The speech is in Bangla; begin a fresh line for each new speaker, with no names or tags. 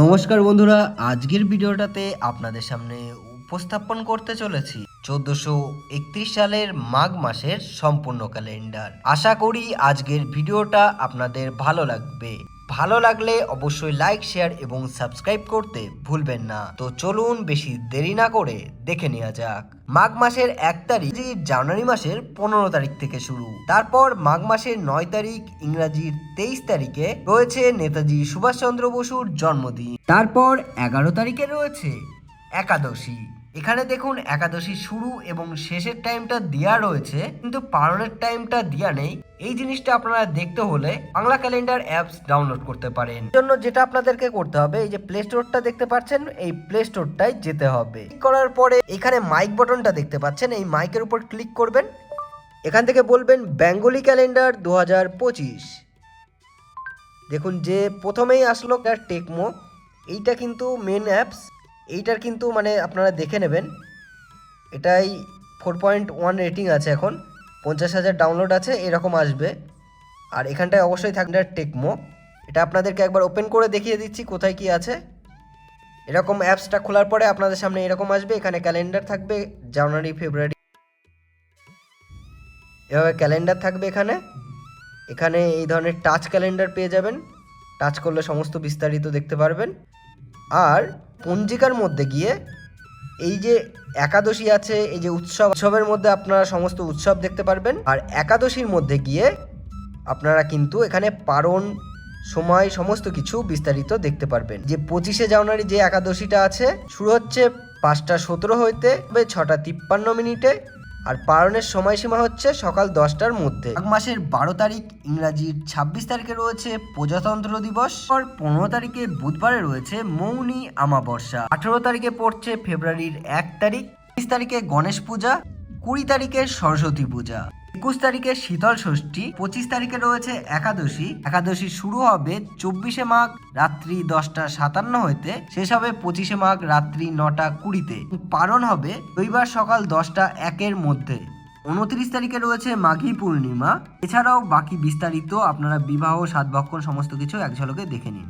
নমস্কার বন্ধুরা, আজকের ভিডিওটাতে আপনাদের সামনে উপস্থাপন করতে চলেছি চোদ্দশো একত্রিশ সালের মাঘ মাসের সম্পূর্ণ ক্যালেন্ডার। আশা করি আজকের ভিডিওটা আপনাদের ভালো লাগবে। ভালো লাগলে অবশ্যই লাইক, শেয়ার এবং সাবস্ক্রাইব করতে ভুলবেন না। তো চলুন বেশি দেরি না করে দেখে নেওয়া যাক। মাঘ মাসের এক তারিখ জানুয়ারি মাসের পনেরো তারিখ থেকে শুরু। তারপর মাঘ মাসের নয় তারিখ ইংরাজির তেইশ তারিখে রয়েছে নেতাজি সুভাষচন্দ্র বসুর জন্মদিন। তারপর এগারো তারিখে রয়েছে একাদশী। এখানে দেখুন একাদশী শুরু এবং শেষের টাইমটা দেওয়া রয়েছে, কিন্তু পালনের টাইমটা দেওয়া নেই। এই জিনিসটা আপনারা দেখতে হলে বাংলা ক্যালেন্ডার অ্যাপস ডাউনলোড করতে পারেন। জন্য যেটা আপনাদেরকে করতে হবে, এই যে প্লে স্টোরটা দেখতে পাচ্ছেন, এই প্লে স্টোরটাই যেতে হবে। করার পরে এখানে মাইক বটনটা দেখতে পাচ্ছেন, এই মাইকের উপর ক্লিক করবেন। এখান থেকে বলবেন বেঙ্গলি ক্যালেন্ডার দু হাজার পঁচিশ। দেখুন যে প্রথমেই আসলো টেকমো এইটা কিন্তু মেন অ্যাপস এইটার কিন্তু মানে আপনারা দেখে নেবেন। এটাই ফোর পয়েন্ট ওয়ান রেটিং আছে এখন। পঞ্চাশ হাজার ডাউনলোড আছে, এরকম আসবে। আর এখানটায় অবশ্যই থাকবে টেকমো এটা আপনাদেরকে একবার ওপেন করে দেখিয়ে দিচ্ছি কোথায় কি আছে। এরকম অ্যাপসটা খোলার পরে আপনাদের সামনে এরকম আসবে। এখানে ক্যালেন্ডার থাকবে, জানুয়ারি, ফেব্রুয়ারি। এভাবে ক্যালেন্ডার থাকবে এখানে। এখানে এই ধরনের টাচ ক্যালেন্ডার পেয়ে যাবেন। টাচ করলে সমস্ত বিস্তারিত দেখতে পারবেন। আর পঞ্জিকার মধ্যে গিয়ে এই যে একাদশী আছে, এই যে উৎসব, উৎসবের মধ্যে আপনারা সমস্ত উৎসব দেখতে পারবেন। আর একাদশীর মধ্যে গিয়ে আপনারা কিন্তু এখানে পারণ, সময়, সমস্ত কিছু বিস্তারিত দেখতে পারবেন। যে পঁচিশে জানুয়ারি যে একাদশীটা আছে, শুরু হচ্ছে পাঁচটা সতেরো হইতে ছটা তিপ্পান্ন মিনিটে। আর পালনের সময়সীমা হচ্ছে সকাল দশটার মধ্যে। এক মাসের বারো তারিখ, ইংরাজির ছাব্বিশ তারিখে রয়েছে প্রজাতন্ত্র দিবস। আর পনেরো তারিখে বুধবারে রয়েছে মৌনি আমাবস্যা আঠেরো তারিখে পড়ছে ফেব্রুয়ারির এক তারিখ বিশ তারিখে গণেশ পূজা, কুড়ি তারিখে সরস্বতী পূজা। একুশ তারিখে শীতল ষষ্ঠী, পঁচিশ তারিখে রয়েছে একাদশী। একাদশী শুরু হবে চব্বিশে মাঘ, রাত্রি দশটা সাতান্ন হইতে। শেষ হবে পঁচিশে মাঘ, রাত্রি নটা কুড়িতে। পালন হবে রবিবার সকাল দশটা একের মধ্যে। উনত্রিশ তারিখে রয়েছে মাঘী পূর্ণিমা। এছাড়াও বাকি বিস্তারিত আপনারা বিবাহ সাতভক্ষণ সমস্ত কিছু এক ঝলকে দেখে নিন।